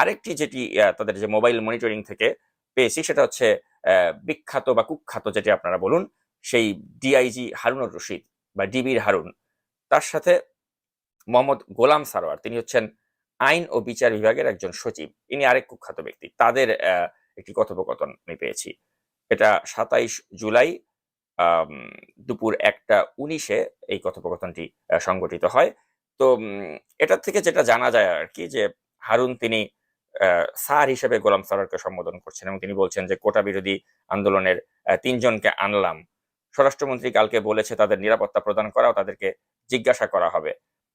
আরেকটি যেটি তাদের যে মোবাইল মনিটরিং থেকে পেয়েছি সেটা হচ্ছে বিখ্যাত বা কুখ্যাত যেটি আপনারা বলুন, সেই ডিআইজি হারুনুর রশিদ বা ডিবির হারুন। তার সাথে মোহাম্মদ গোলাম সারোয়ার, তিনি হচ্ছেন আইন ও বিচার বিভাগের একজন সচিব। ইনি আরেক কুখ্যাত ব্যক্তি। তাদের একটি কথোপকথন আমি পেয়েছি। এটা সাতাইশ জুলাই দুপুর একটা উনিশে এই কথোপকথনটি সংগঠিত হয়। তো এটার থেকে যেটা জানা যায় আর কি যে হারুন তিনি স্যার হিসেবে গোলাম সারোয়ারকে সম্বোধন করছেন এবং তিনি বলছেন যে কোটা বিরোধী আন্দোলনের তিনজনকে আনলাম। স্বরাষ্ট্রমন্ত্রী কালকে বলেছে তাদের নিরাপত্তা প্রদান করা ও তাদেরকে জিজ্ঞাসা করা হবে।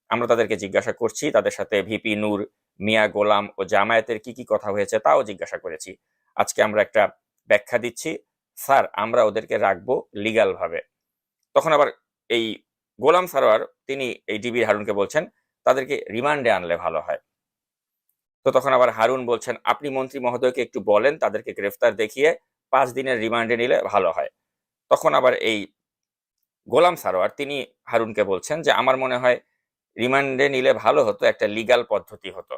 আমরা তাদেরকে জিজ্ঞাসা করছি, তাদের সাথে ভিপি নূর, মিয়া গোলাম ও জামায়াতের কি কি কথা হয়েছে তাও জিজ্ঞাসা করেছি। আজকে আমরা একটা ব্যাখ্যা দিচ্ছি। স্যার, আমরা ওদেরকে রাখব লিগাল ভাবে তখন আবার এই গোলাম সারোয়ার, তিনি এই ডিবির হারুনকে বলছেন, তাদেরকে রিমান্ডে আনলে ভালো হয়। তো তখন আবার হারুন বলছেন, আপনি মন্ত্রী মহোদয়কে একটু বলেন, তাদেরকে গ্রেফতার দেখিয়ে পাঁচ দিনের রিমান্ডে নিলে ভালো হয়। তখন আবার এই গোলাম সারোয়ার, তিনি হারুনকে বলছেন যে, আমার মনে হয় রিমান্ডে নিলে ভালো হতো, একটা লিগাল পদ্ধতি হতো।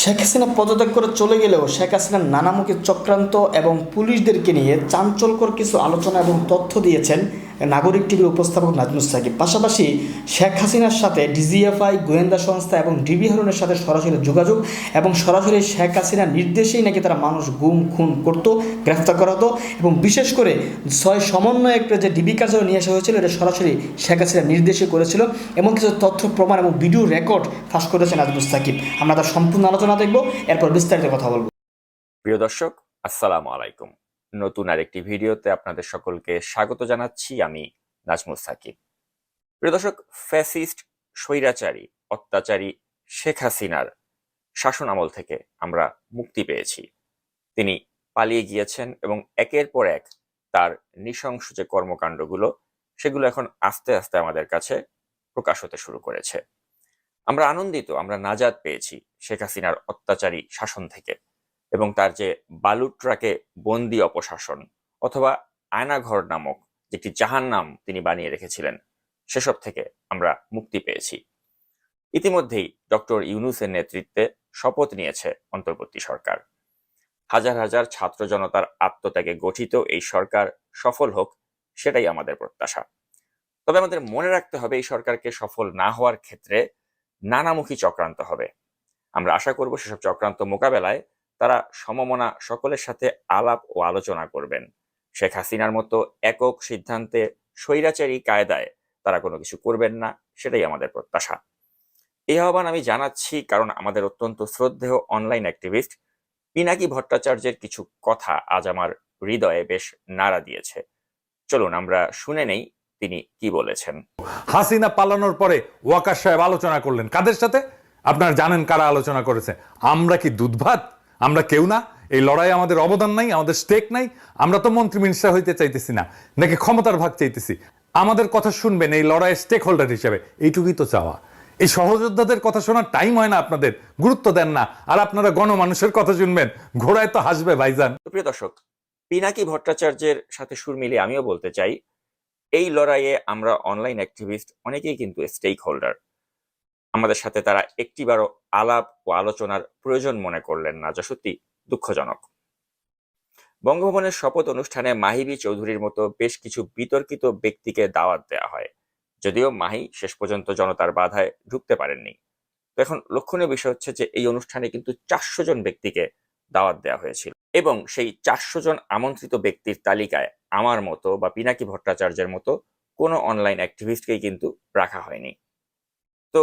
শেখ হাসিনা পদত্যাগ করে চলে গেলেও শেখ হাসিনার নানামুখী চক্রান্ত এবং পুলিশদেরকে নিয়ে চাঞ্চল্যকর কিছু আলোচনা এবং তথ্য দিয়েছেন। নাগরিক টিভির উপস্থাপক নাজমুস সাকিব। পাশাপাশি শেখ হাসিনার সাথে ডিজিএফআই, গোয়েন্দা সংস্থা এবং ডিবি হারুনের সাথে সরাসরি যোগাযোগ এবং সরাসরি শেখ হাসিনার নির্দেশেই নাকি তারা মানুষ গুম, খুন করতো, গ্রেফতার করা হতো এবং বিশেষ করে ছয় সমন্বয় একটা যে ডিবি কার্যালয় নিয়ে আসা হয়েছিল, এটা সরাসরি শেখ হাসিনার নির্দেশে করেছিল এবং কিছু তথ্য, প্রমাণ এবং ভিডিও রেকর্ড ফাঁস করেছে নাজমুস সাকিব। আমরা তার সম্পূর্ণ আলোচনা দেখব, এরপর বিস্তারিত কথা বলব। প্রিয় দর্শক, আসসালামু আলাইকুম। নতুন আরেকটি ভিডিওতে আপনাদের সকলকে স্বাগত জানাচ্ছি আমি নাজমুল সাকিব। প্রিয় দর্শক, ফ্যাসিস্ট, স্বৈরাচারী, অত্যাচারী শেখ হাসিনার শাসন আমল থেকে আমরা মুক্তি পেয়েছি। তিনি পালিয়ে গিয়েছেন এবং একের পর এক তার নৃশংস যে কর্মকাণ্ডগুলো, সেগুলো এখন আস্তে আস্তে আমাদের কাছে প্রকাশ হতে শুরু করেছে। আমরা আনন্দিত, আমরা নাজাদ পেয়েছি শেখ হাসিনার অত্যাচারী শাসন থেকে। এবং তার যে বালুর ট্রাকে বন্দি অপশাসন অথবা আয়নাঘর নামক যেটি জাহান নাম তিনি বানিয়ে রেখেছিলেন, সেসব থেকে আমরা মুক্তি পেয়েছি। ইতিমধ্যেই ডক্টর ইউনুসের নেতৃত্বে শপথ নিয়েছে অন্তর্বর্তী সরকার। হাজার হাজার ছাত্র জনতার আত্মত্যাগে গঠিত এই সরকার সফল হোক, সেটাই আমাদের প্রত্যাশা। তবে আমাদের মনে রাখতে হবে এই সরকারকে সফল না হওয়ার ক্ষেত্রে নানামুখী চক্রান্ত হবে। আমরা আশা করব সেসব চক্রান্ত মোকাবেলায় তারা সমমনা সকলের সাথে আলাপ ও আলোচনা করবেন। শেখ হাসিনার মতো একক সিদ্ধান্তে স্বৈরাচারী কায়দায় তারা কোনো কিছু করবেন না, সেটাই আমাদের প্রত্যাশা। এই আহ্বান আমি জানাচ্ছি কারণ আমাদের অত্যন্ত শ্রদ্ধেয় অনলাইন অ্যাক্টিভিস্ট পিনাকি ভট্টাচার্যের কিছু কথা আজ আমার হৃদয়ে বেশ নাড়া দিয়েছে। চলুন আমরা শুনে নেই তিনি কি বলেছেন। হাসিনা পালানোর পরে ওয়াকার সাহেব আলোচনা করলেন। কাদের সাথে? আপনারা জানেন কারা আলোচনা করেছে। আমরা কি দুধ ভাত আমরা কেউ না, এই লড়াই আমাদের অবদান নাই, আমাদের স্টেক নাই, আমরা তো মন্ত্রী মিনিস্টার হইতে চাইতেছি না, নাকি ক্ষমতার ভাগ চাইতেছি। আমাদের কথা শুনবেন এই লড়াইয়ের স্টেক হোল্ডার হিসেবে, এইটুকুই তো চাওয়া। এই সহযোদ্ধাদের কথা শোনার টাইম হয় না আপনাদের, গুরুত্ব দেন না। আর আপনারা গণমানুষের কথা শুনবেন, ঘোড়ায় তো হাসবে ভাইজান। প্রিয় দর্শক, পিনাকি ভট্টাচার্যের সাথে সুর মিলিয়ে আমিও বলতে চাই, এই লড়াইয়ে আমরা অনলাইন অ্যাক্টিভিস্ট অনেকেই কিন্তু স্টেক হোল্ডার আমাদের সাথে তারা একটিবারও আলাপ ও আলোচনার প্রয়োজন মনে করলেন না, যা সত্যি দুঃখজনক। বঙ্গভবনের শপথ অনুষ্ঠানে মাহিবি চৌধুরীর মতো বেশ কিছু বিতর্কিত ব্যক্তিকে দাওয়াত দেওয়া হয়। যদিও মাহি শেষ পর্যন্ত জনতার বাধায় ঢুকতে পারেননি। তো এখন লক্ষণীয় বিষয় হচ্ছে যে, এই অনুষ্ঠানে কিন্তু চারশো জন ব্যক্তিকে দাওয়াত দেওয়া হয়েছিল। এবং সেই চারশো জন আমন্ত্রিত ব্যক্তির তালিকায় আমার মতো বা পিনাকি ভট্টাচার্যের মতো কোনো অনলাইন অ্যাক্টিভিস্টকেই কিন্তু রাখা হয়নি। তো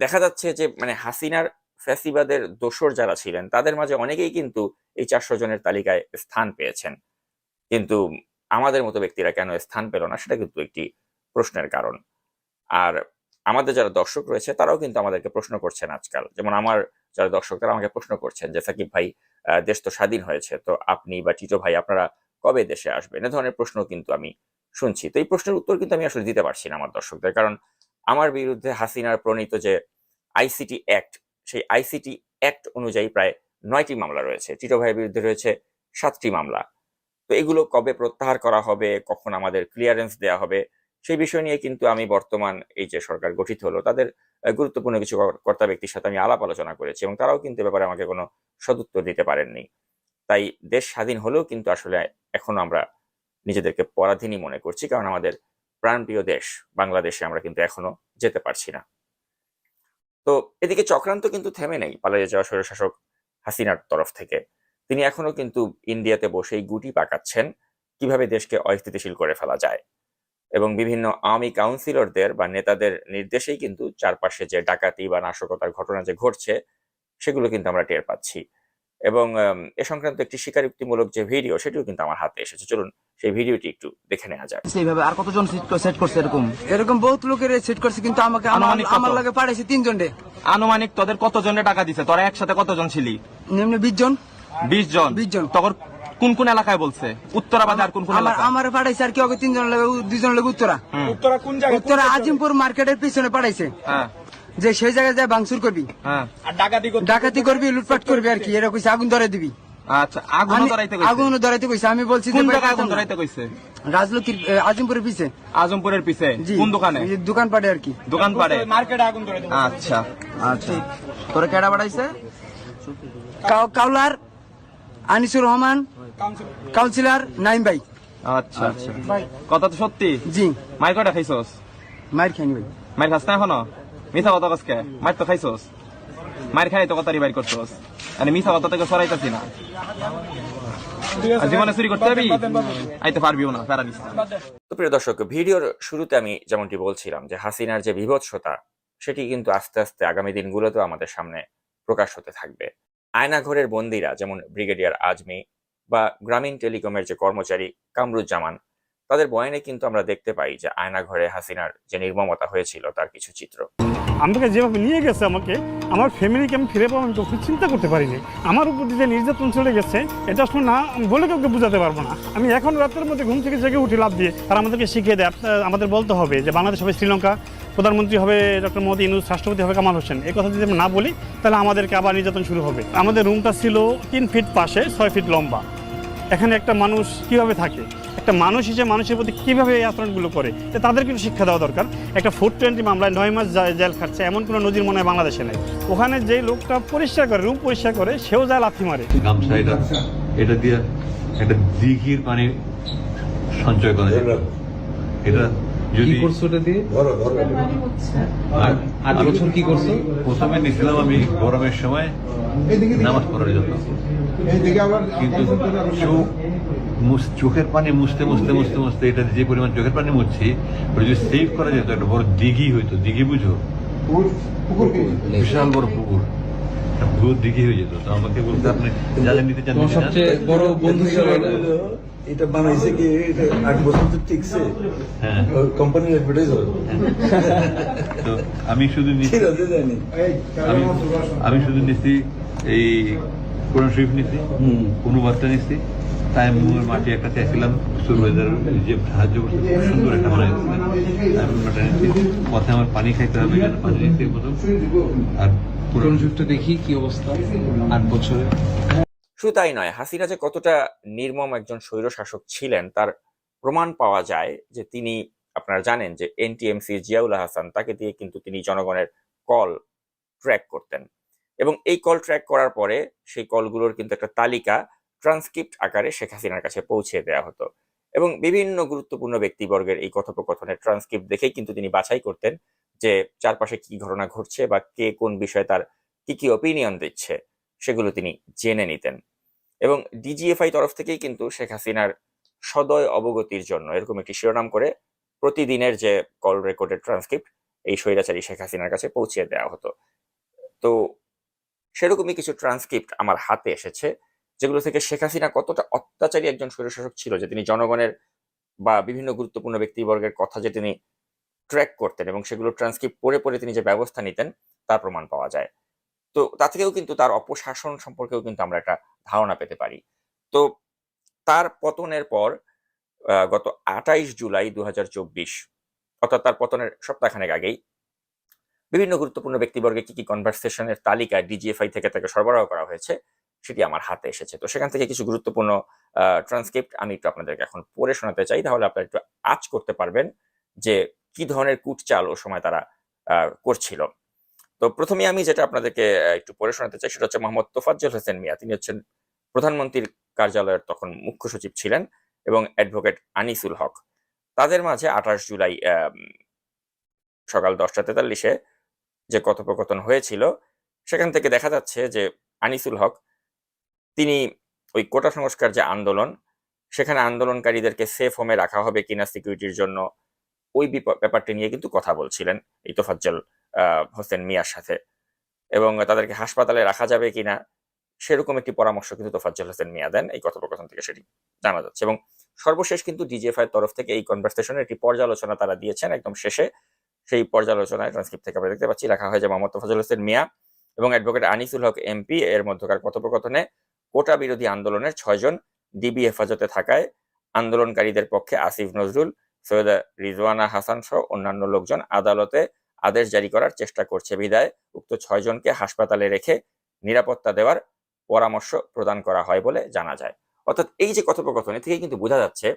দেখা যাচ্ছে যে মানে হাসিনার ফ্যাসিবাদের দোসর যারা ছিলেন, তাদের মাঝে অনেকেই কিন্তু এই চারশো জনের তালিকায় স্থান পেয়েছেন। কিন্তু আমাদের মতো ব্যক্তিরা কেন স্থান পেল না, সেটা কিন্তু একটি প্রশ্নের কারণ। আর আমাদের যারা দর্শক রয়েছে, তারাও কিন্তু আমাদেরকে প্রশ্ন করছেন আজকাল। যেমন আমার যারা দর্শক, তারা আমাকে প্রশ্ন করছেন যে, সাকিব ভাই দেশ তো স্বাধীন হয়েছে, তো আপনি বা টিটো ভাই, আপনারা কবে দেশে আসবেন? এ ধরনের প্রশ্ন কিন্তু আমি শুনছি। তো এই প্রশ্নের উত্তর কিন্তু আমি আসলে দিতে পারছি না আমার দর্শকদের। কারণ আমার বিরুদ্ধে হাসিনার প্রণীত যে আইসিটি অ্যাক্ট, সেই আইসিটি অ্যাক্ট অনুযায়ী প্রায় নয়টি মামলা রয়েছে। টিটো ভাইয়ের বিরুদ্ধে রয়েছে সাতটি মামলা। তো এগুলো কবে প্রত্যাহার করা হবে, কখন আমাদের ক্লিয়ারেন্স দেওয়া হবে, সেই বিষয় নিয়ে কিন্তু আমি বর্তমান এই যে সরকার গঠিত হলো, তাদের গুরুত্বপূর্ণ কিছু কর- কর্তা ব্যক্তির সাথে আমি আলাপ আলোচনা করেছি এবং তারাও কিন্তু ব্যাপারে আমাকে কোনো সদুত্তর দিতে পারেননি। তাই দেশ স্বাধীন হলেও কিন্তু আসলে এখনও আমরা নিজেদেরকে পরাধীনই মনে করছি, কারণ আমাদের প্রাণপ্রিয় দেশ, বাংলাদেশে আমরা কিন্তু এখনও যেতে পারছি না। তো এদিকে চক্রান্ত কিন্তু থেমে নেই পালিয়ে যাওয়া স্বৈরশাসক হাসিনার তরফ থেকে। তিনি এখনও কিন্তু ইন্ডিয়াতে বসেই গুটি পাকাচ্ছেন কীভাবে দেশকে অস্থিতিশীল করে ফেলা যায়। এবং বিভিন্ন আওয়ামী কাউন্সিলরদের বা নেতাদের নির্দেশেই কিন্তু চারপাশে যে ডাকাতি বা নাশকতার ঘটনা যে ঘটছে, সেগুলো কিন্তু আমরা টের পাচ্ছি। এবং এ সংক্রান্ত একটি স্বীকারোক্তিমূলক যে ভিডিও সেটিও কিন্তু আমার হাতে এসেছে। চলুন সেই ভিডিওটি একটু দেখে নেওয়া যায় সেইভাবে আর কতজন সেট সেট করছে এরকম? এরকম বহুত লোকের সেট করছে কিন্তু আমাকে আমার আনুমানিক কত? আমার লাগে পাঠাইছে তিনজন রে। আনুমানিক তোদের কতজনে টাকা দিছে? তোরা একসাথে কতজন ছিলি? এমনি বিশ জন। বিশ জন? 20 জন। তখন কোন কোন এলাকায় বলছে? উত্তরা বাজার কোন কোন আমার এলাকায়? আমার পাঠাইছে আর কি তিনজন লাগে দুজন লাগে উত্তরা। উত্তরা কোন জায়গায় উত্তরা আজিমপুর মার্কেটের পিছনে পাঠাইছে হ্যাঁ। যে সেই জায়গায় যায় ভাঙচুর করবি। হ্যাঁ। ডাকাতি করবি লুটপাট করবি আর কি এরা কইছে আগুন ধরে দিবি। আচ্ছা আগুন আমি- ধরাইতে কইছে? আগুন ধরাইতে কইছে আমি বলছি যে কোন জায়গায় আগুন ধরাইতে কইছে? রাজলক্ষ্মীর আজিমপুরের পিছে। আজমপুরের পিছে কোন দোকানে? দোকান পাটে আর কি। দোকান পাড়ে? মার্কেটে আগুন ধরে দেবো। আচ্ছা। আচ্ছা। তোরা কেডা বাড়াইছে? কাউলার আনিসুর রহমান কাউন্সিলর। নাইম ভাই। আচ্ছা আচ্ছা। কথা তো সত্যি? জি। মাই কয়টা খাইছস? মার খাইনি ভাই। মায়ের খাস না এখনও? মিথ্যা কথা কসকে মায়ের তো খাইছস। মায়ের খাই তো কথারি বাইর করছস। মানে মিথ্যা কথা থেকে সরাইতাছি না। জীবনে চুরি করতে পারবি আইতে পারবিও না প্যারা তো প্রিয় দর্শক ভিডিওর শুরুতে আমি যেমনটি বলছিলাম যে হাসিনার যে বিভৎসতা সেটি কিন্তু আস্তে আস্তে আগামী দিনগুলোতেও আমাদের সামনে প্রকাশ হতে থাকবে। আয়নাঘরের বন্দিরা যেমন ব্রিগেডিয়ার আজমি বা গ্রামীণ টেলিকমের যে কর্মচারী কামরুজ্জামান তাদের বয়ানে কিন্তু আমরা দেখতে পাই যে আয়নাঘরে হাসিনার যে নির্মমতা হয়েছিল, তার কিছু চিত্র। আমাকে যেভাবে নিয়ে গেছে আমাকে, আমার ফ্যামিলিকে আমি ফিরে পাবো আমি কখনো চিন্তা করতে পারিনি। আমার উপর দিয়ে নির্যাতন চলে গেছে, এটা আসলে না, আমি বলে কাউকে বোঝাতে পারব না। আমি এখন রাতের মধ্যে ঘুম থেকে জেগে উঠি লাভ দিয়ে আর আমাদেরকে শিখিয়ে দেয়। আমাদের বলতে হবে যে বাংলাদেশ হবে শ্রীলঙ্কা, প্রধানমন্ত্রী হবে ডক্টর মোদী, ইনুস, রাষ্ট্রপতি হবে কামাল হোসেন। এই কথা যদি আমরা না বলি, তাহলে আমাদেরকে আবার নির্যাতন শুরু হবে। আমাদের রুমটা ছিল তিন ফিট পাশে, ছয় ফিট লম্বা। এখানে একটা মানুষ কীভাবে থাকে? একটা মানুষ হিসেবে মানুষের প্রতি কীভাবে এই আচরণগুলো করে তো তাদের কিন্তু শিক্ষা দেওয়া দরকার। একটা ফুড টোয়েন্টি মামলায় নয় মাস জেল খাটছে এমন কোনো নজির মনে হয় বাংলাদেশে নেই। ওখানে যে লোকটা পরিষ্কার করে রুম পরিষ্কার করে সেও যায় লাথি মারে। গামছা এটা এটা দিয়ে একটা দিঘির পানি সঞ্চয় করা যায়। এটা যদি করছ ওটা দিয়ে? আর আট বছর কি করছ? প্রথমে নিয়েছিলাম আমি গরমের সময় নামাজ পড়ার জন্য। কিন্তু চোখ মুছ- চোখের পানি মুছতে মুছতে মুছতে মুছতে এটা যে পরিমাণ চোখের পানি মুছছি ওটা যদি সেভ করা যেত একটা বড় দিঘি হইতো দিঘি বুঝো? বিশাল বড় পুকুর। দিঘি হয়ে যেত। তো আমাকে বলতে আপনি যাদের নিতে চান। সবচেয়ে বড় বন্ধু এটা? এটা। বানাইছে কি? আট বছর তো টিকছে। হ্যাঁ। কোম্পানির অ্যাডভার্টাইজ হয় তো আমি শুধু নিচ্ছি জানি আমি আমি শুধু নিচ্ছি এই কোরআন শরীফ নিচ্ছি অনুবাদটা নিচ্ছি তাই মুয়ের মাটি একটা চাইছিলাম যে সাহায্য করছে খুব সুন্দর একটা বানাই আমি পথে আমার পানি খাইতে হবে পানি প্রথম আর কোরআন পুরো দেখি কি অবস্থা আট বছরে। শুধু তাই নয় হাসিনা যে কতটা নির্মম একজন স্বৈর শাসক ছিলেন তার প্রমাণ পাওয়া যায় যে তিনি আপনারা জানেন যে এনটিএমসি জিয়াউল হাসান তাকে দিয়ে কিন্তু তিনি জনগণের কল ট্র্যাক করতেন। এবং এই কল ট্র্যাক করার পরে সেই কলগুলোর কিন্তু একটা তালিকা ট্রান্সক্রিপ্ট আকারে শেখ হাসিনার কাছে পৌঁছে দেওয়া হতো। এবং বিভিন্ন গুরুত্বপূর্ণ ব্যক্তিবর্গের এই কথোপকথনের ট্রান্সক্রিপ্ট দেখেই কিন্তু তিনি বাছাই করতেন যে চারপাশে কি ঘটনা ঘটছে বা কে কোন বিষয়ে তার কি কি অপিনিয়ন দিচ্ছে, সেগুলো তিনি জেনে নিতেন। এবং ডিজিএফআই তরফ থেকেই কিন্তু শেখ হাসিনার সদয় অবগতির জন্য এরকম একটি শিরোনাম করে প্রতিদিনের যে কল রেকর্ডের ট্রান্সক্রিপ্ট এই স্বৈরাচারী শেখ হাসিনার কাছে পৌঁছে দেওয়া হতো। তো সেরকমই কিছু ট্রান্সক্রিপ্ট আমার হাতে এসেছে। যেগুলো থেকে শেখ হাসিনা কতটা অত্যাচারী একজন স্বৈরশাসক ছিল, যে তিনি জনগণের বা বিভিন্ন গুরুত্বপূর্ণ ব্যক্তিবর্গের কথা যে তিনি ট্র্যাক করতেন এবং সেগুলো ট্রান্সক্রিপ্ট পড়ে পড়ে তিনি যে ব্যবস্থা নিতেন, তার প্রমাণ পাওয়া যায়। তো তা থেকেও কিন্তু তার অপশাসন সম্পর্কেও কিন্তু আমরা একটা ধারণা পেতে পারি। তো তার পতনের পর গত আটাইশ জুলাই দু হাজার চব্বিশ, অর্থাৎ তার পতনের সপ্তাহখানেক আগেই, বিভিন্ন গুরুত্বপূর্ণ ব্যক্তিবর্গে কি কি কনভারসেশনের তালিকা ডিজিএফআই থেকে তাকে সরবরাহ করা হয়েছে সেটি আমার হাতে এসেছে। তো সেখান থেকে কিছু গুরুত্বপূর্ণ ট্রান্সক্রিপ্ট আমি একটু আপনাদেরকে এখন পড়ে শোনাতে চাই। তাহলে আপনারা একটু আজ করতে পারবেন যে কি ধরনের কুটচাল ও সময় তারা করছিল। তো প্রথমে আমি যেটা আপনাদেরকে একটু পড়ে শোনাতে চাই সেটা হচ্ছে মোহাম্মদ তোফাজ্জল হোসেন মিয়া। তিনি হচ্ছেন প্রধানমন্ত্রীর কার্যালয়ের তখন মুখ্য সচিব ছিলেন এবং অ্যাডভোকেট আনিসুল হক। তাদের মাঝে আঠাশ জুলাই সকাল দশটা তেতাল্লিশে যে কথোপকথন হয়েছিল, সেখান থেকে দেখা যাচ্ছে যে আনিসুল হক তিনি ওই কোটা সংস্কার যে আন্দোলন সেখানে আন্দোলনকারীদেরকে সেফ হোমে রাখা হবে কিনা সিকিউরিটির জন্য ওই ব্যাপারটি নিয়ে কিন্তু কথা বলছিলেন এই তোফাজ্জল আহ, হোসেন মিয়ার সাথে। এবং তাদেরকে হাসপাতালে রাখা যাবে কিনা সেরকম একটি পরামর্শ কিন্তু তোফাজ্জল হোসেন মিয়া দেন এই কথোপকথন থেকে সেটি জানা যাচ্ছে। এবং সর্বশেষ কিন্তু ডিজিএফআই তরফ থেকে এই কনভারসেশনের একটি পর্যালোচনা তারা দিয়েছেন একদম শেষে। সেই পর্যালোচনায় ট্রান্সক্রিপ্ট থেকে আমরা দেখতে পাচ্ছি লেখা হয় যে মোহাম্মদ তোফাজ্জল হোসেন মিয়া এবং অ্যাডভোকেট আনিসুল হক এমপি এর মধ্যকার কথোপকথনে কোটা বিরোধী আন্দোলনের ছয়জন ডিবি হেফাজতে থাকায় আন্দোলনকারীদের পক্ষে আসিফ নজরুল, সৈয়দা রিজওয়ানা হাসান সহ অন্যান্য লোকজন আদালতে আদেশ জারি করার চেষ্টা করছে। বিদায়, উক্ত ছয়জনকে হাসপাতালে রেখে নিরাপত্তা দেওয়ার পরামর্শ প্রদান করা হয় বলে জানা যায়। অর্থাৎ এই যে কথোপকথন, এ থেকে কিন্তু বোঝা যাচ্ছে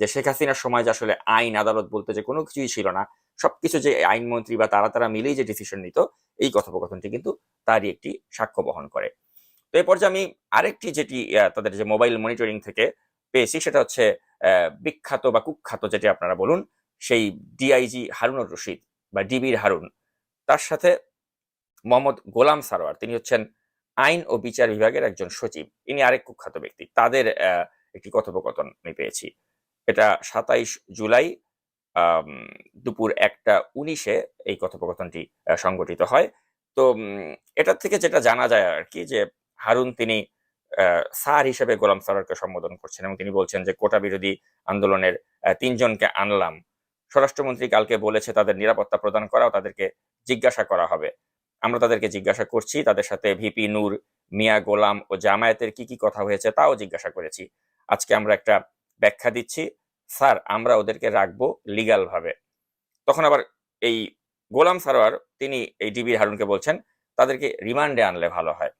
যে শেখ হাসিনার সময় যে আসলে আইন, আদালত বলতে যে কোনো কিছুই ছিল না। সবকিছু যে আইনমন্ত্রী বা তারা তারা মিলেই যে ডিসিশন নিত, এই কথোপকথনটি কিন্তু তারই একটি সাক্ষ্য বহন করে। তো এই পর্যায়ে আমি আরেকটি যেটি তাদের যে মোবাইল মনিটরিং থেকে পেয়েছি সেটা হচ্ছে বিখ্যাত বা কুখ্যাত যেটি আপনারা বলুন, সেই ডিআইজি হারুনুর রশিদ বা ডিবির হারুন। তার সাথে মোহাম্মদ গোলাম সারোয়ার, তিনি হচ্ছেন আইন ও বিচার বিভাগের একজন সচিব। ইনি আরেক কুখ্যাত ব্যক্তি। তাদের একটি কথোপকথন আমি পেয়েছি। এটা সাতাইশ জুলাই দুপুর একটা উনিশে এই কথোপকথনটি সংগঠিত হয়। তো এটার থেকে যেটা জানা যায় আর কি যে হারুন তিনি স্যার হিসেবে গোলাম সারোয়ারকে সম্বোধন করছেন এবং তিনি বলছেন যে, কোটা বিরোধী আন্দোলনের তিনজনকে আনলাম। স্বরাষ্ট্রমন্ত্রী কালকে বলেছে, তাদের নিরাপত্তা প্রদান করা ও তাদেরকে জিজ্ঞাসা করা হবে। আমরা তাদেরকে জিজ্ঞাসা করছি, তাদের সাথে ভিপি নূর, মিয়া গোলাম ও জামায়াতের কি কি কথা হয়েছে তাও জিজ্ঞাসা করেছি। আজকে আমরা একটা ব্যাখ্যা দিচ্ছি, স্যার আমরা ওদেরকে রাখব লিগাল ভাবে তখন আবার এই গোলাম সারোয়ার, তিনি এই ডিবির হারুনকে বলছেন, তাদেরকে রিমান্ডে আনলে ভালো হয়।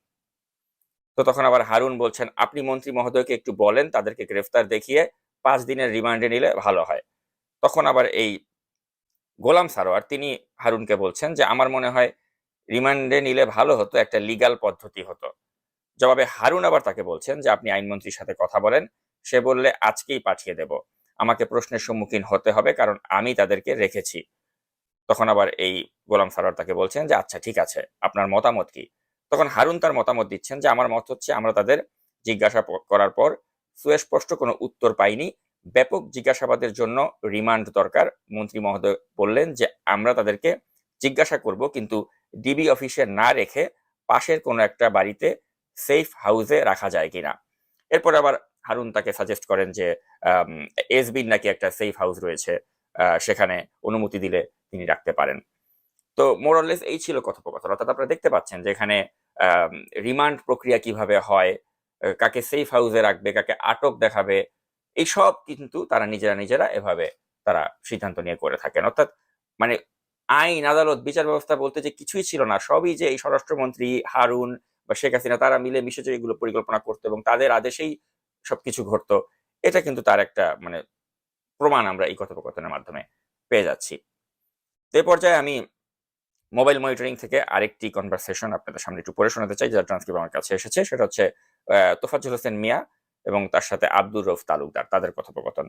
তো তখন আবার হারুন বলছেন, আপনি মন্ত্রী মহোদয়কে একটু বলেন, তাদেরকে গ্রেফতার দেখিয়ে পাঁচ দিনের রিমান্ডে নিলে ভালো হয়। তখন আবার এই গোলাম সারোয়ার, তিনি হারুনকে বলছেন যে, আমার মনে হয় রিমান্ডে নিলে ভালো হতো, একটা লিগ্যাল পদ্ধতি হতো। জবাবে হারুন আবার তাকে বলছেন যে, আপনি আইনমন্ত্রীর সাথে কথা বলেন, সে বললে আজকেই পাঠিয়ে দেব। আমাকে প্রশ্নের সম্মুখীন হতে হবে, কারণ আমি তাদেরকে রেখেছি। তখন আবার এই গোলাম সারোয়ার তাকে বলছেন যে আচ্ছা ঠিক আছে, আপনার মতামত কি? তখন হারুন তার মতামত দিচ্ছেন যে আমার মত হচ্ছে আমরা তাদের জিজ্ঞাসা করার পর সুস্পষ্ট কোনো উত্তর পাইনি। ব্যাপক জিজ্ঞাসাবাদের জন্য রিমান্ড দরকার। মন্ত্রী মহোদয় বললেন যে আমরা তাদেরকে জিজ্ঞাসা করব কিন্তু ডিবি অফিসে না রেখে পাশের কোনো একটা বাড়িতে সেফ হাউসে রাখা যায় কিনা। এরপর আবার হারুন তাকে সাজেস্ট করেন যে এসবির নাকি একটা সেফ হাউস রয়েছে সেখানে অনুমতি দিলে তিনি রাখতে পারেন। তো মোরলেস এই ছিল কথোপকথন। অর্থাৎ আপনারা দেখতে পাচ্ছেন যে এখানে রিমান্ড প্রক্রিয়া কীভাবে হয় কাকে সেফ হাউসে রাখবে, কাকে আটক দেখাবে, এই সব কিন্তু তারা নিজেরা নিজেরা এভাবে তারা সিদ্ধান্ত নিয়ে করে থাকেন। অর্থাৎ মানে আইন, আদালত, বিচার ব্যবস্থা বলতে যে কিছুই ছিল না, সবই যে এই স্বরাষ্ট্রমন্ত্রী হারুন বা শেখ হাসিনা, তারা মিলে মিশে যে এগুলো পরিকল্পনা করতো এবং তাদের আদেশেই সবকিছু ঘটতো, এটা কিন্তু তার একটা মানে প্রমাণ আমরা এই কথোপকথনের মাধ্যমে পেয়ে যাচ্ছি। এই পর্যায়ে আমি মোবাইল মনিটরিং থেকে আরেকটি কনভারসেশন আপনাদের সামনে একটু পড়ে শোনাতে চাই যার ট্রান্সক্রিপ্ট আমার কাছে এসেছে। সেটা হচ্ছে আহ, তোফাজ্জল হোসেন মিয়া এবং তার সাথে আব্দুর রফ তালুকদার তাদের কথোপকথন।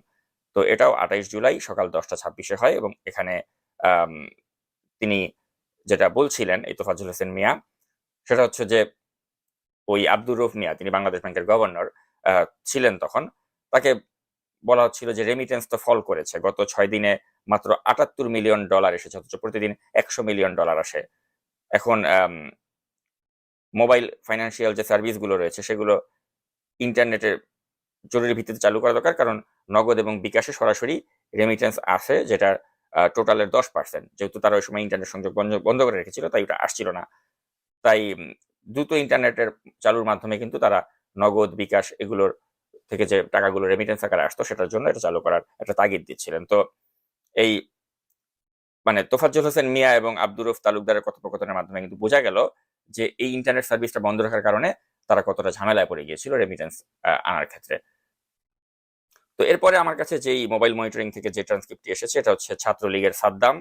তো এটাও আঠাইশ জুলাই সকাল দশটা ছাব্বিশে হয় এবং এখানে তিনি যেটা বলছিলেন এই তোফাজ্জল হোসেন মিয়া সেটা হচ্ছে যে ওই আব্দুর রফ মিয়া তিনি বাংলাদেশ ব্যাংকের গভর্নর ছিলেন তখন তাকে বলা হচ্ছিল যে রেমিটেন্স তো ফল করেছে। গত ছয় দিনে মাত্র আটাত্তর মিলিয়ন ডলার এসেছে, অথচ প্রতিদিন একশো মিলিয়ন ডলার আসে। এখন মোবাইল ফাইন্যান্সিয়াল যে সার্ভিসগুলো রয়েছে, সেগুলো ইন্টারনেটের জরুরি ভিত্তিতে চালু করা দরকার, কারণ নগদ এবং বিকাশে সরাসরি রেমিটেন্স আসে, যেটা টোটালের দশ পার্সেন্ট যেহেতু তারা ওই সময় ইন্টারনেট সংযোগ বন্ধ করে রেখেছিল, তাই ওটা আসছিল না। তাই দ্রুত ইন্টারনেটের চালুর মাধ্যমে কিন্তু তারা নগদ, বিকাশ এগুলোর থেকে যে টাকাগুলো রেমিটেন্স আকারে আসতো সেটার জন্য এটা চালু করার একটা তাগিদ দিচ্ছিলেন। তো এই মানে তোফাজ্জল হোসেন মিয়া এবং আব্দুর রফ তালুকদারের কথোপকথনের মাধ্যমে কিন্তু বোঝা গেল যে এই ইন্টারনেট সার্ভিসটা বন্ধ রাখার কারণে তারা কতটা ঝামেলায় পড়ে গিয়েছিল রেমিটেন্স আনার ক্ষেত্রে। তো এরপরে আমার কাছে যেই মোবাইল মনিটরিং থেকে যে ট্রান্সক্রিপ্টটি এসেছে এটা হচ্ছে ছাত্রলীগের সাদ্দাম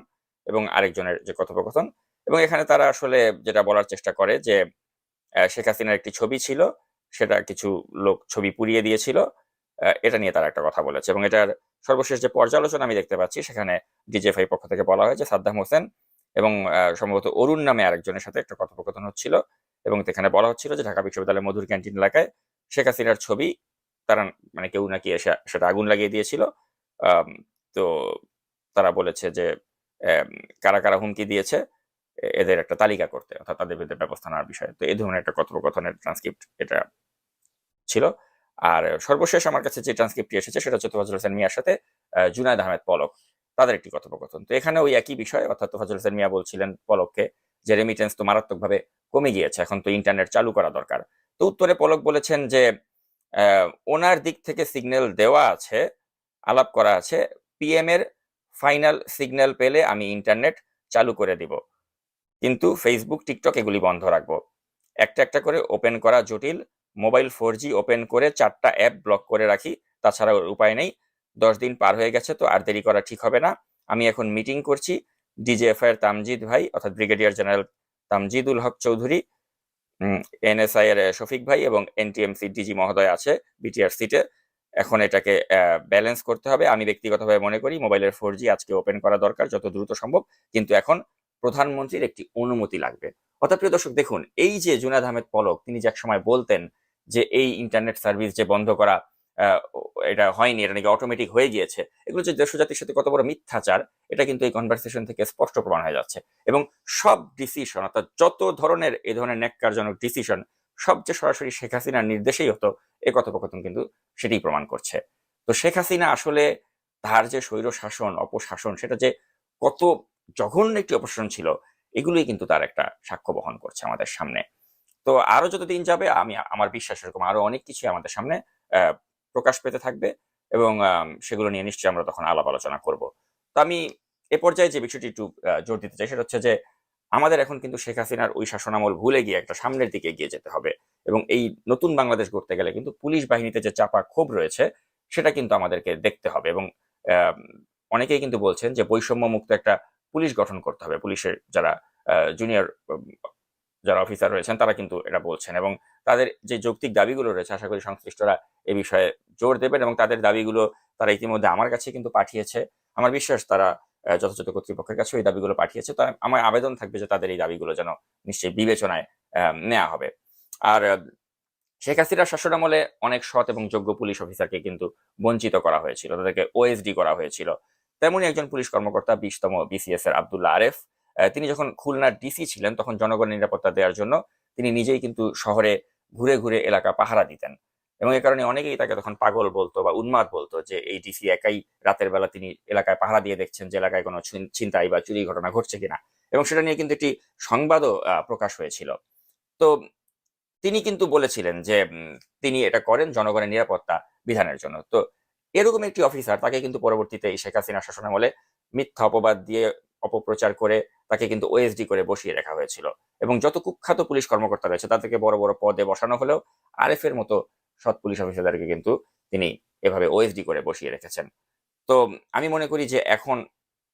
এবং আরেকজনের যে কথোপকথন। এবং এখানে তারা আসলে যেটা বলার চেষ্টা করে যে শেখ হাসিনার একটি ছবি ছিল সেটা কিছু লোক ছবি পুড়িয়ে দিয়েছিল এটা নিয়ে তারা একটা কথা বলেছে। এবং এটার সর্বশেষ যে পর্যালোচনা আমি দেখতে পাচ্ছি, সেখানে ডিজেফআই পক্ষ থেকে বলা হয়েছে সাদ্দাম হোসেন এবং সম্ভবত অরুণ নামে আরেকজনের সাথে একটা কথোপকথন হচ্ছিল এবং সেখানে বলা হচ্ছিল যে ঢাকা বিশ্ববিদ্যালয়ের মধুর ক্যান্টিন এলাকায় শেখ হাসিনার ছবি তারা মানে কেউ নাকি এসে সেটা আগুন লাগিয়ে দিয়েছিল। তো তারা বলেছে যে কারা কারা হুমকি দিয়েছে এদের একটা তালিকা করতে, অর্থাৎ তাদের বিরুদ্ধে ব্যবস্থা নেওয়ার বিষয়ে। তো এই ধরনের একটা কথোপকথনের ট্রান্সক্রিপ্ট এটা ছিল। আর সর্বশেষ আমার কাছে যে ট্রান্সক্রিপ্টটি এসেছে, সেটা হচ্ছে তোফাজুল হোসেন মিয়ার সাথে জুনায়দ আহমেদ পলক, তাদের একটি কথোপকথন। তো এখানে ওই একই বিষয়, অর্থাৎ তোফাজুল হোসেন মিয়া বলছিলেন পলককে যে রেমিটেন্স তো মারাত্মকভাবে কমে গিয়েছে, এখন তো ইন্টারনেট চালু করা দরকার। তো উত্তরে পলক বলেছেন যে ওনার দিক থেকে সিগন্যাল দেওয়া আছে, আলাপ করা আছে পিএম এর ফাইনাল সিগন্যাল পেলে আমি ইন্টারনেট চালু করে দিব। কিন্তু ফেসবুক টিকটক এগুলি বন্ধ রাখব। একটা একটা করে ওপেন করা জটিল। মোবাইল ফোর ওপেন করে চারটা অ্যাপ ব্লক করে রাখি, তাছাড়া উপায় নেই। দশ দিন পার হয়ে গেছে তো আর দেরি করা ঠিক হবে না। আমি এখন মিটিং করছি ডিজিএফআই এর তামজিদ ভাই, অর্থাৎ brigadier general Tamjidul Haque Chowdhury NSI এর শফিক ভাই এবং এনটিএমসি ডিজি মহোদয় আছে বিটিআর সিটে এখন এটাকে ব্যালেন্স করতে হবে। আমি ব্যক্তিগতভাবে মনে করি মোবাইলের ফোর আজকে ওপেন করা দরকার, যত দ্রুত সম্ভব। কিন্তু এখন প্রধানমন্ত্রীর একটি অনুমতি লাগবে। অর্থাৎ প্রিয় দর্শক, দেখুন, এই যে জুনাদ আহমেদ পলক, তিনি যে এক সময় বলতেন যে এই ইন্টারনেট সার্ভিস যে বন্ধ করা এটা হয়নি, এটা নাকি অটোমেটিক হয়ে গিয়েছে, এগুলো যে দেশ জাতির সাথে কত বড় মিথ্যাচার, এটা কিন্তু এই কনভারসেশন থেকে স্পষ্ট প্রমাণ হয়ে যাচ্ছে। এবং সব ডিসিশন অর্থাৎ যত ধরনের এই ধরনের ন্যাক্কারজনক ডিসিশন সব যে সরাসরি শেখ হাসিনার নির্দেশেই হতো, এ কথোপকথন কিন্তু সেটি প্রমাণ করছে। তো শেখ হাসিনা আসলে তার যে স্বৈর শাসন অপশাসন, সেটা যে কত জঘন্য একটি অপশাসন ছিল, এগুলোই কিন্তু তার একটা সাক্ষ্য বহন করছে আমাদের সামনে। তো আরও যত দিন যাবে, আমি, আমার বিশ্বাস এরকম আরও অনেক কিছু আমাদের সামনে প্রকাশ পেতে থাকবে এবং সেগুলো নিয়ে নিশ্চয়ই আমরা তখন আলাপ আলোচনা করব। তো আমি এ পর্যায়ে যে বিষয়টি একটু জোর দিতে চাই, সেটা হচ্ছে যে, আমাদের এখন কিন্তু শেখ হাসিনার ওই শাসনামল ভুলে গিয়ে একটা সামনের দিকে এগিয়ে যেতে হবে এবং এই নতুন বাংলাদেশ গড়তে গেলে কিন্তু পুলিশ বাহিনীতে যে চাপা ক্ষোভ রয়েছে, সেটা কিন্তু আমাদেরকে দেখতে হবে এবং অনেকেই কিন্তু বলছেন যে বৈষম্য মুক্ত একটা পুলিশ গঠন করতে হবে। পুলিশের যারা জুনিয়র যারা অফিসার রয়েছেন, তারা কিন্তু এটা বলছেন এবং তাদের যে যৌক্তিক দাবিগুলো রয়েছে, আশা করি সংশ্লিষ্টরা এ বিষয়ে জোর দেবেন এবং তাদের দাবিগুলো তারা ইতিমধ্যে আমার কাছে কিন্তু পাঠিয়েছে। আমার বিশ্বাস তারা যথাযথ কর্তৃপক্ষের কাছে ওই দাবিগুলো পাঠিয়েছে। তো আমার আবেদন থাকবে যে তাদের এই দাবিগুলো যেন নিশ্চয়ই বিবেচনায় নেওয়া হবে। আর, শেখ হাসিনার শাসনামলে অনেক সৎ এবং যোগ্য পুলিশ অফিসারকে কিন্তু বঞ্চিত করা হয়েছিল। তাদেরকে ওএসডি করা হয়েছিল। তেমনই একজন পুলিশ কর্মকর্তা বিশতম বিসিএস এর আব্দুল্লাহ আরেফ তিনি যখন খুলনার ডিসি ছিলেন তখন জনগণের নিরাপত্তা দেওয়ার জন্য তিনি নিজেই কিন্তু শহরে ঘুরে ঘুরে এলাকা পাহারা দিতেন। এবং এ কারণে অনেকেই তাকে তখন পাগল বলতো বা উন্মাদ বলতো যে এই ডিসি একাই রাতের বেলা তিনি এলাকায় পাহারা দিয়ে দেখছেন যে এলাকায় কোনো ছিন- ছিনতাই বা চুরি ঘটনা ঘটছে কিনা। এবং সেটা নিয়ে কিন্তু একটি সংবাদও প্রকাশ হয়েছিল। তো তিনি কিন্তু বলেছিলেন যে তিনি এটা করেন জনগণের নিরাপত্তা বিধানের জন্য। তো এরকম একটি অফিসার তাকে কিন্তু পরবর্তীতে এই শেখ হাসিনা শাসনামলে মিথ্যা অপবাদ দিয়ে অপপ্রচার করে তাকে কিন্তু ওএসডি করে বসিয়ে রাখা হয়েছিল। এবং যত কুখ্যাত পুলিশ কর্মকর্তা রয়েছে তাদেরকে বড় বড় পদে বসানো হলেও আরএফ এর মতো সৎ পুলিশ অফিসারদেরকে কিন্তু তিনি এভাবে ওএসডি করে বসিয়ে রেখেছেন। তো আমি মনে করি যে এখন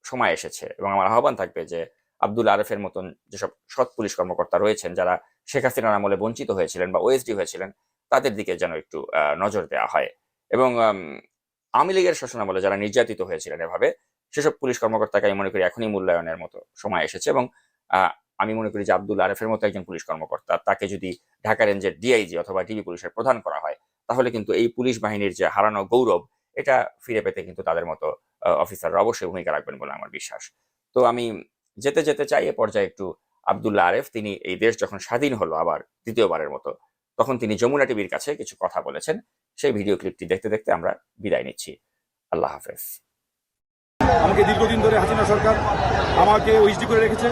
সময় এসেছে এবং আমার আহ্বান থাকবে যে আব্দুল আরেফের মতন যেসব সৎ পুলিশ কর্মকর্তা রয়েছেন, যারা শেখ হাসিনার আমলে বঞ্চিত হয়েছিলেন বা ওএসডি হয়েছিলেন, তাদের দিকে যেন একটু নজর দেওয়া হয়। এবং আওয়ামী লীগের শাসনামলে যারা নির্যাতিত হয়েছিলেন এভাবে, সেসব পুলিশ কর্মকর্তাকে আমি মনে করি এখনই মূল্যায়নের মতো সময় এসেছে এবং আমি মনে করি যে আব্দুল আরেফের মতো একজন পুলিশ কর্মকর্তা তাকে যদি ঢাকা রেঞ্জের ডিআইজি অথবা ডিবি পুলিশের প্রধান করা হয়, তাহলে কিন্তু এই পুলিশ বাহিনীর যে হারানো গৌরব, এটা ফিরে পেতে কিন্তু তাদের মতো অফিসাররা অবশ্যই ভূমিকা রাখবেন বলে আমার বিশ্বাস। তো আমি যেতে যেতে চাই এ পর্যায়ে একটু আব্দুল্লাহ আরেফ, তিনি এই দেশ যখন স্বাধীন হলো আবার দ্বিতীয়বারের মতো, তখন তিনি যমুনা টিভির কাছে কিছু কথা বলেছেন। সেই ভিডিও ক্লিপটি দেখতে দেখতে আমরা বিদায় নিচ্ছি। আল্লাহ হাফেজ। আমাকে দীর্ঘদিন ধরে হাসিনা সরকার আমাকে ওইচডি করে রেখেছে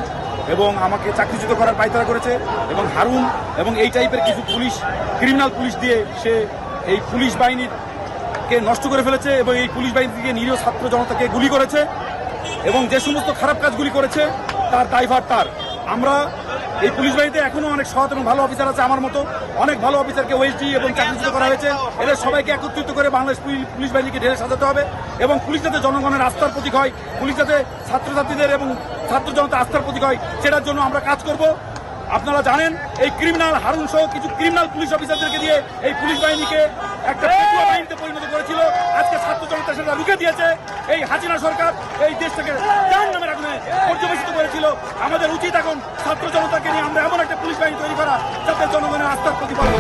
এবং আমাকে চাকরিচ্যুত করার পায়তারা করেছে এবং হারুন এবং এই টাইপের কিছু পুলিশ ক্রিমিনাল পুলিশ দিয়ে সে এই পুলিশ বাহিনীর কে নষ্ট করে ফেলেছে এবং এই পুলিশ বাহিনী থেকে নিরীহ ছাত্র জনতাকে গুলি করেছে এবং যে সমস্ত খারাপ কাজগুলি করেছে, তার দায়ভার তার। আমরা এই পুলিশ বাহিনীতে এখনও অনেক সৎ এবং ভালো অফিসার আছে আমার মতো। অনেক ভালো অফিসারকে ওয়েস্টি এবং চাকরিচ্যুত করা হয়েছে। এদের সবাইকে একত্রিত করে বাংলাদেশ পুলি- পুলিশ বাহিনীকে ঢেলে সাজাতে হবে এবং পুলিশ যাতে জনগণের আস্থার প্রতীক হয়, পুলিশ যাতে ছাত্রছাত্রীদের এবং ছাত্র জনতা আস্থার প্রতীক হয়, সেটার জন্য আমরা কাজ করব। আপনারা জানেন এই ক্রিমিনাল হারুন সহ কিছু ক্রিমিনাল পুলিশ অফিসারদেরকে দিয়ে এই পুলিশ বাহিনীকে একটা বাহিনীতে পরিণত করেছিল। আজকে ছাত্র জনতা সেটা রুখে দিয়েছে। এই হাসিনা সরকার এই দেশ থেকে নামের আগুনে পর্যবেসিত করেছিল। আমাদের উচিত এখন ছাত্র জনতাকে নিয়ে আমরা এমন একটা পুলিশ বাহিনী তৈরি করা যাতে জনগণের আস্থার প্রতিফলন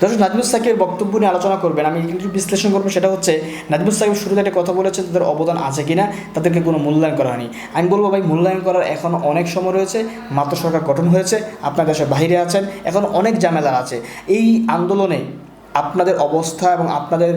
দর্শক নাজমুল সাকিবের বক্তব্য নিয়ে আলোচনা করবেন। আমি একটু বিশ্লেষণ করব, সেটা হচ্ছে নাজমুল সাকিব শুরুতে একটা কথা বলেছে তাদের অবদান আছে কিনা, তাদেরকে কোনো মূল্যায়ন করা হয়নি। আমি বলব ভাই, মূল্যায়ন করার এখন অনেক সময় রয়েছে, মাত্র সরকার গঠন হয়েছে, আপনার দেশের বাইরে আছেন, এখন অনেক ঝামেলা আছে। এই আন্দোলনে আপনাদের অবস্থা এবং আপনাদের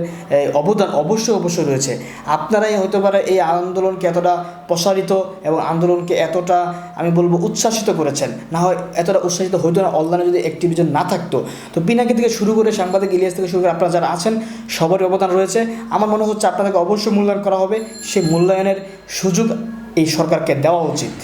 অবদান অবশ্যই অবশ্যই রয়েছে। আপনারাই হতে পারে এই আন্দোলনকে এতটা প্রসারিত এবং আন্দোলনকে এতটা, আমি বলব, উচ্ছ্বাসিত করেছেন। না হয় এতটা উচ্ছ্বাসিত হইতো না অনলাইনে যদি অ্যাক্টিভিজন না থাকতো। তো পিনাকি থেকে শুরু করে সাংবাদিক ইলিয়াস থেকে শুরু করে আপনারা যারা আছেন, সবারই অবদান রয়েছে। আমার মনে হচ্ছে আপনাদেরকে অবশ্যই মূল্যায়ন করা হবে। সেই মূল্যায়নের সুযোগ এই সরকারকে দেওয়া উচিত।